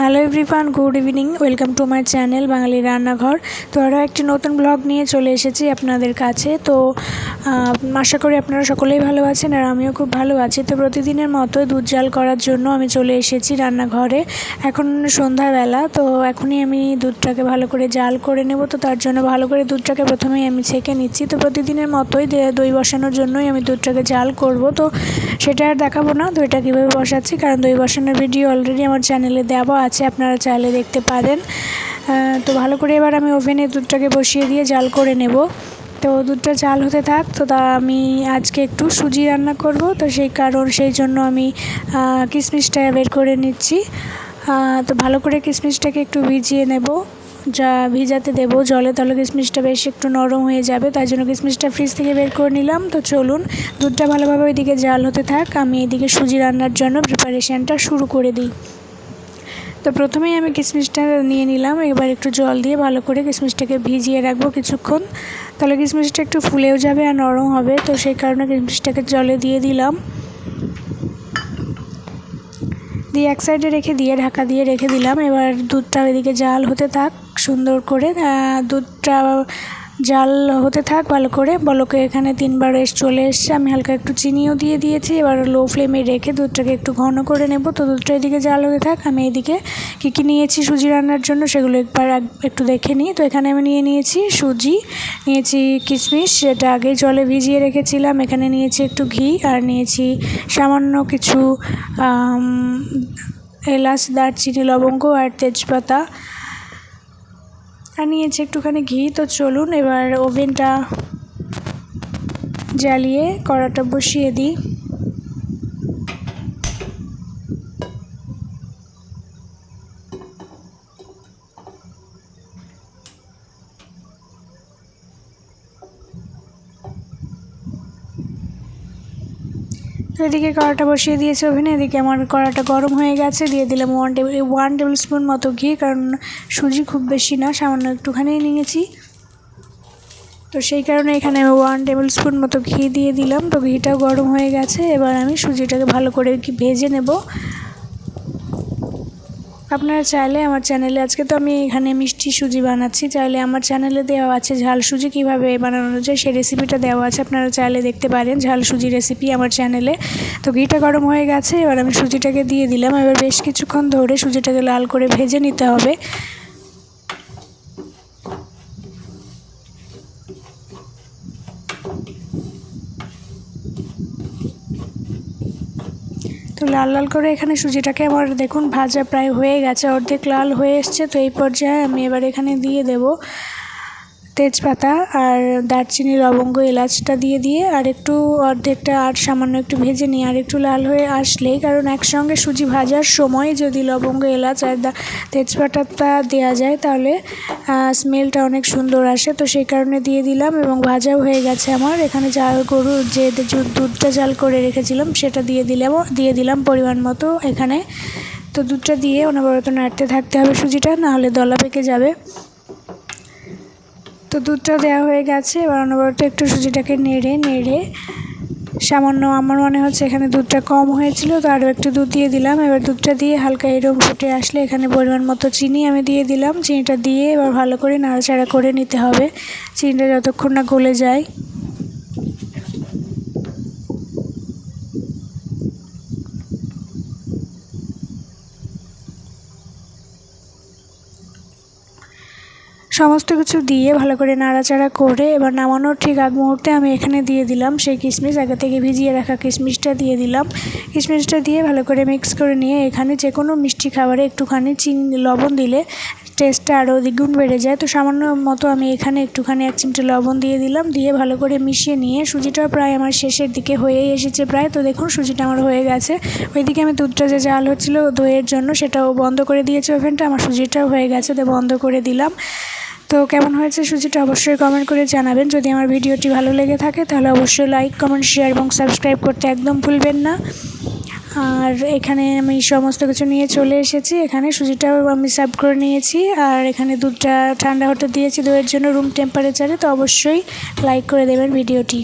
Hello everyone good evening welcome to my channel Bangali Rannaghar তো আরও একটি নতুন ব্লগ নিয়ে চলে এসেছি আপনাদের কাছে। তো আশা করি আপনারা সকলেই ভালো আছেন আর আমিও খুব ভালো আছি। তো প্রতিদিনের মতো দুধ জাল করার জন্য আমি চলে এসেছি রান্নাঘরে। এখন সন্ধ্যাবেলা, তো এখনই আমি দুধটাকে ভালো করে জাল করে নেব। তো তার জন্য ভালো করে দুধটাকে প্রথমেই আমি ছেঁকে নিচ্ছি। তো প্রতিদিনের মতোই দই বসানোর জন্যই আমি দুধটাকে জাল করব। তো সেটা আর দেখাবো না দইটা কীভাবে বসাচ্ছি? কারণ দই বসানোর ভিডিও অলরেডি আমার চ্যানেলে দেওয়া আছে, আপনারা চাইলে দেখতে পারেন। তো ভালো করে এবার আমি ওভেনে দুধটাকে বসিয়ে দিয়ে জাল করে নেব। তো দুধটা জাল হতে থাক, তো তা আমি আজকে একটু সুজি রান্না করব। তো সেই কারণ সেই জন্য আমি কিশমিশটা বের করে নিচ্ছি। তো ভালো করে কিশমিশটাকে একটু ভিজিয়ে নেব। যা ভিজাতে দেবো, জলে তাহলে কিশমিশটা বেশ একটু নরম হয়ে যাবে। তাই জন্য কিশমিশটা ফ্রিজ থেকে বের করে নিলাম। তো চলুন, দুধটা ভালোভাবে ওইদিকে জাল হতে থাক। আমি এদিকে সুজি রান্নার জন্য প্রিপারেশানটা শুরু করে দিই। তো প্রথমেই আমি কিশমিশটা নিয়ে নিলাম, এবার একটু জল দিয়ে ভালো করে কিশমিশটাকে ভিজিয়ে রাখব কিছুক্ষণ। তাহলে কিশমিশটা একটু ফুলেও যাবে আর নরম হবে, তো সেই কারণে কিশমিশটাকে জলে দিয়ে দিলাম। দিয়ে এক সাইডে রেখে দিয়ে, ঢাকা দিয়ে রেখে দিলাম। এবার দুধটা ওইদিকে জাল হতে থাক সুন্দর করে। দুধটা জাল হতে থাক, ভালো করে। বলকে এখানে তিনবার এস, চলে এসছে। আমি হালকা একটু চিনিও দিয়ে দিয়েছি। এবার লো ফ্লেমে রেখে দুধটাকে একটু ঘন করে নেব। তো দুধটা এদিকে জাল হতে থাক। আমি এদিকে কী কী নিয়েছি সুজি রান্নার জন্য সেগুলো একবার এক- একটু দেখে নিই। তো এখানে আমি নিয়ে নিয়েছি সুজি, নিয়েছি কিশমিশ সেটা আগে জলে ভিজিয়ে রেখেছিলাম। এখানে নিয়েছি একটু ঘি আর নিয়েছি সামান্য কিছু এলাচ, দারচিনি, লবঙ্গ আর তেজপাতা। আর নিয়েছি একটুখানি ঘি তো চলুন এবার ওভেনটা জ্বালিয়ে কড়াটা বসিয়ে দিই। এদিকে কড়াটা বসিয়ে দিয়েছি ওভেনে, এদিকে আমার কড়াটা গরম হয়ে গেছে, দিয়ে দিলাম one table one tablespoon মতো ঘি, কারণ সুজি খুব বেশি না, সামান্য একটুখানি নিয়েছি। তো সেই কারণে এখানে আমি ওয়ান টেবিল স্পুন মতো ঘি দিয়ে দিলাম। তো ঘিটাও গরম হয়ে গেছে, এবার আমি সুজিটাকে ভালো করে ভেজে নেব। আপনারা চাইলে আমার চ্যানেলে, আজকে তো আমি এখানে মিষ্টি সুজি বানাচ্ছি, চাইলে আমার চ্যানেলে দেওয়া আছে ঝাল সুজি, কীভাবে বানানো যায় সেই রেসিপিটা দেওয়া আছে, আপনারা চাইলে দেখতে পারেন ঝাল সুজি রেসিপি আমার চ্যানেলে। তো ঘিটা গরম হয়ে গেছে, এবার আমি সুজিটাকে দিয়ে দিলাম, এবার বেশ কিছুক্ষণ ধরে সুজিটাকে লাল করে ভেজে নিতে হবে। তো লাল লাল করে এখানে সুজিটাকে আমার দেখুন ভাজা প্রায় হয়ে গেছে, অর্ধেক লাল হয়ে এসছে, তো এই পর্যায়ে আমি এবার এখানে দিয়ে দেব তেজপাতা আর দারচিনি লবঙ্গ, এলাচটা দিয়ে দিয়ে আর একটু অর্ধেকটা আর সামান্য একটু ভেজে নিয়ে আর একটু লাল হয়ে আসলেই, কারণ একসঙ্গে সুজি ভাজার সময় যদি লবঙ্গ, এলাচ আর তেজপাতাটা দেওয়া যায় তাহলে স্মেলটা অনেক সুন্দর আসে। তো সেই কারণে দিয়ে দিলাম এবং ভাজাও হয়ে গেছে আমার। এখানে জাল গরু যে দুধটা জাল করে রেখেছিলাম, সেটা দিয়ে দিলাম দিয়ে দিলাম পরিমাণ মতো এখানে। তো দুধটা দিয়ে অনবরত নাড়তে থাকতে হবে সুজিটা, নাহলে দলা পেকে যাবে। তো দুধটা দেওয়া হয়ে গেছে। এবার অনবরত একটু সুজিটাকে নেড়ে নেড়ে সামান্য আমার মনে হচ্ছে এখানে দুধটা কম হয়েছিল, তো আরও একটু দুধ দিয়ে দিলাম। এবার দুধটা দিয়ে হালকা এরম ফুটে আসলে এখানে পরিমাণ মতো চিনি আমি দিয়ে দিলাম। চিনিটা দিয়ে এবার ভালো করে নাড়াচাড়া করে নিতে হবে। চিনিটা যতক্ষণ না গলে যায়। সমস্ত কিছু দিয়ে ভালো করে নাড়াচাড়া করে এবার নামানোর ঠিক আগ মুহূর্তে আমি এখানে দিয়ে দিলাম সেই কিশমিশ, আগে থেকে ভিজিয়ে রাখা কিশমিশটা দিয়ে দিলাম। কিশমিশটা দিয়ে ভালো করে মিক্স করে নিয়ে এখানে যে কোনো মিষ্টি খাবারে একটুখানি চিনি, লবণ দিলে টেস্টটা আরও দ্বিগুণ বেড়ে যায়। তো সামান্য মতো আমি এখানে একটুখানি এক চিমটে লবণ দিয়ে দিলাম। দিয়ে ভালো করে মিশিয়ে নিয়ে সুজিটা প্রায় আমার শেষের দিকে হয়েই এসেছে প্রায়। তো দেখুন সুজিটা আমার হয়ে গেছে। ওইদিকে আমি দুধটা যে জাল হচ্ছিল দইয়ের জন্য সেটাও বন্ধ করে দিয়েছে ওভেনটা। আমার সুজিটাও হয়ে গেছে, তো বন্ধ করে দিলাম। তো কেমন হয়েছে সুজিটা অবশ্যই কমেন্ট করে জানাবেন। যদি আমার ভিডিওটি ভালো লেগে থাকে, তাহলে অবশ্যই লাইক কমেন্ট শেয়ার এবং সাবস্ক্রাইব করতে একদম ভুলবেন না। আর এখানে আমি সমস্ত কিছু নিয়ে চলে এসেছি। এখানে সুজিটাও আমি সার্ভ করে নিয়েছি। আর এখানে দুধটা ঠান্ডা হতে দিয়েছি দইয়ের জন্য রুম টেম্পারেচারে তো অবশ্যই লাইক করে দেবেন ভিডিওটি।